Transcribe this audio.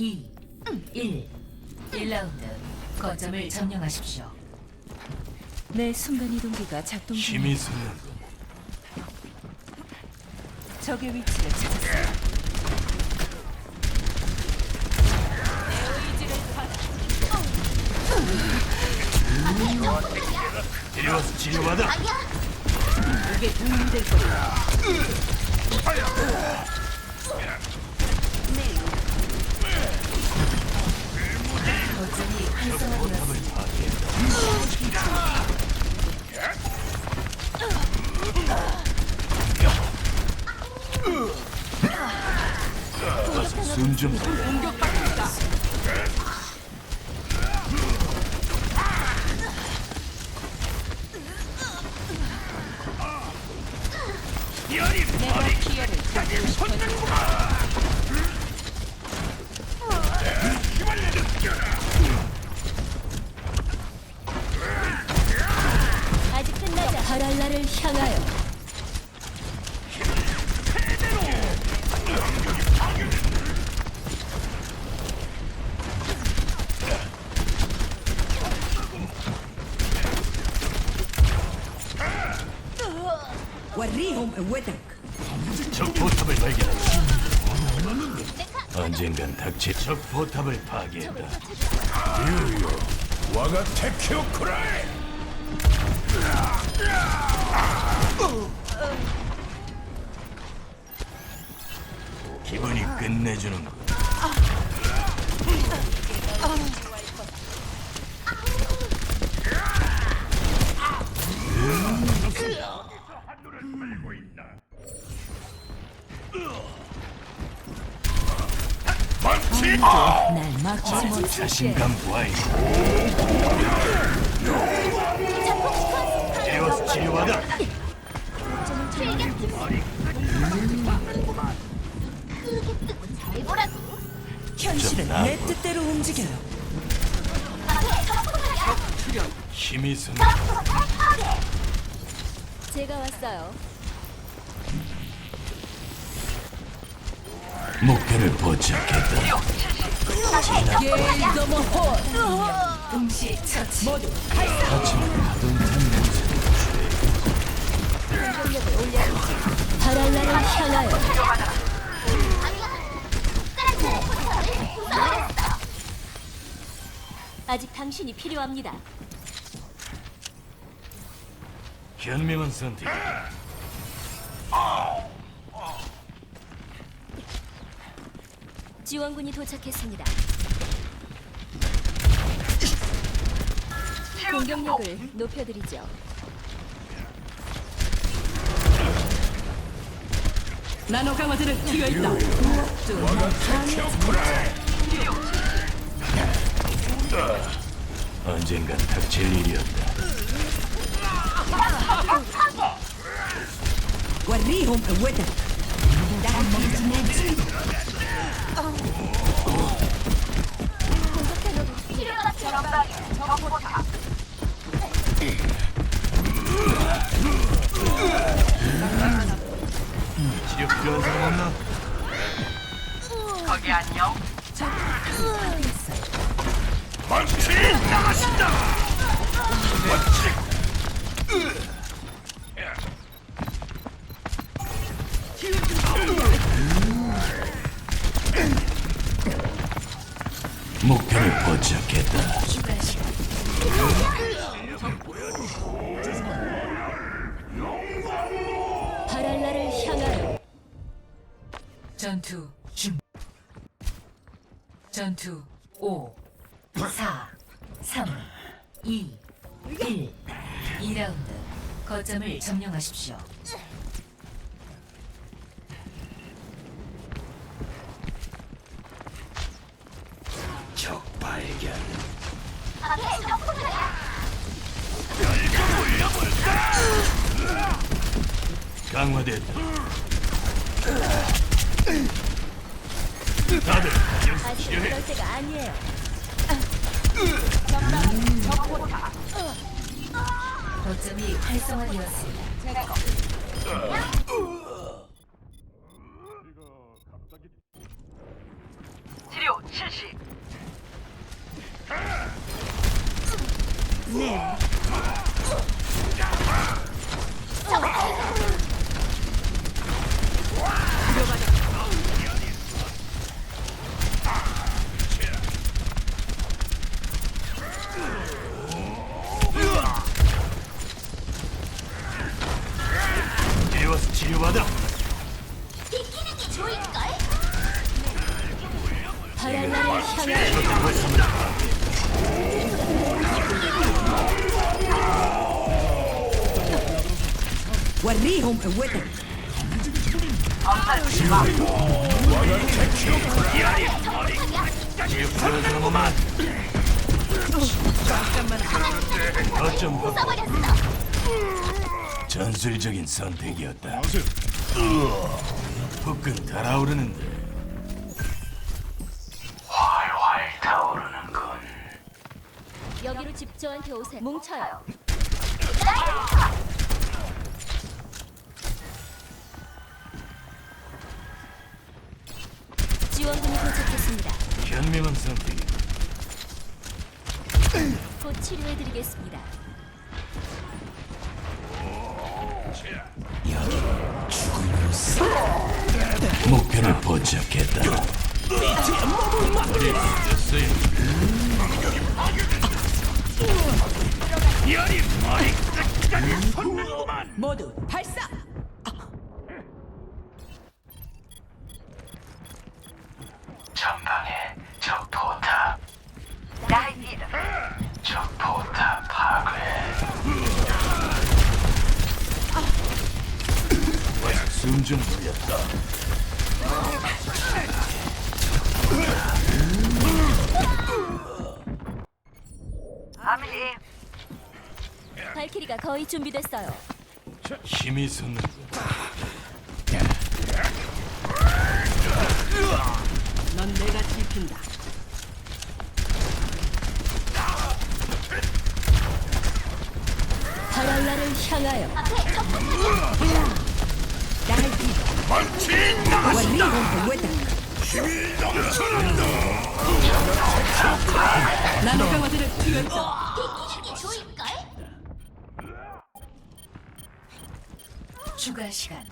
2, 1. 1라운드. 거점을 점령하십시오. 내 순간이동기가 작동 중 힘이 솟는군. 적의 위치를 찾았어. 이리 와서 치료받아. 이게 도움이 될 거야. 거점 숨좀 내가 기회를 잡고 싶어. 아직 적 포탑을 발견했다. 언젠간 닥칠 적 포탑을 파괴했다. 유유, 와가 테키오 쿠라이. 기분이 끝내주는군. 날 막지 못해. 자신감 와이. 이리 와서 치료받아. 현실은 나- 내 뜻대로 움직여요. 힘이 제가 왔어요. 목표를 포착했다. 동시 처치. 하지만 가동탄 모습. 바랄라를 향하여 아직 당신이 필요합니다. 현명한 선택. 지원군이 도착했습니다. 공격력을 높여드리죠. 나노 강화들은 튀어 있다. 언젠간 닥칠 일이었다. وريهم قوتك 치료 필요한 사람 없나? 망치 나가신다. 목표를 포착했다. 바랄라를 향하여 전투 중. 전투 5, 4, 3, 2, 1. 2라운드. 거점을 점령하십시오. 적 발견. 강화됐다. 다들 아직. 그럴 때가. 거점이 활성화되었습니다. 치료 이리 와서 치료받아. 바랄라를 향하여 وريهم قوتك 치유 풀어주는구만. 어쩜 뭐 전술적인 선택이었다. 후끈 달아오르는데 여기로 집 저한테 오세요. 뭉쳐요. 지원군이 도착했습니다. 현명한 선택. 곧 치료해드리겠습니다. 죽음으로 싸. 목표를 포착했다. 머리 숨좀 돌렸다. 발키리가 거의 준비됐어요. 힘이 솟는군. 넌 내가 지킨다 바랄라를 향하여 펀치 나는 강화제를 투여했다 추가 시간